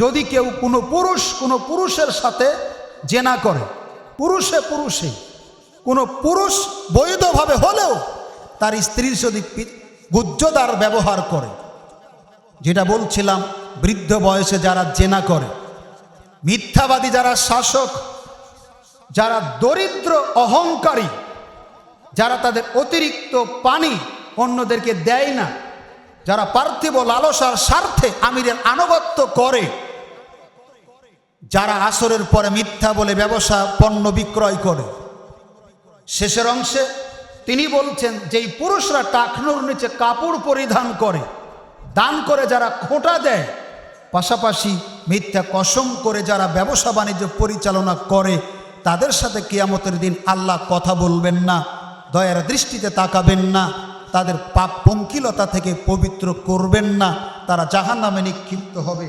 যদি কেউ কোনো পুরুষ, কোনো পুরুষের সাথে জেনা করে, পুরুষে পুরুষে, কোনো পুরুষ বৈধভাবে হলেও তার স্ত্রীর যদি গুজ্জদার ব্যবহার করে, যেটা বলছিলাম, বৃদ্ধ বয়সে যারা জেনা করে, মিথ্যাবাদী যারা শাসক, যারা দরিদ্র, অহংকারী, যারা তাদের অতিরিক্ত পানি অন্যদেরকে দেয় না, যারা পার্থিব লালসার স্বার্থে আমিরের আনুগত্য করে যারা আসরের পরে মিথ্যা বলে ব্যবসা, পণ্য বিক্রয় করে। শেষের অংশে তিনি বলছেন, যেই পুরুষরা টাকনুর নিচে কাপড় পরিধান করে, দান করে যারা খোঁটা দেয়, পাশাপাশি মিথ্যা কসম করে যারা ব্যবসা বাণিজ্য পরিচালনা করে, তাদের সাথে কিয়ামতের দিন আল্লাহ কথা বলবেন না, দয়ার দৃষ্টিতে তাকাবেন না, তাদের পাপ পঙ্কিলতা থেকে পবিত্র করবেন না, তারা জাহান্নামে নিক্ষিপ্ত হবে।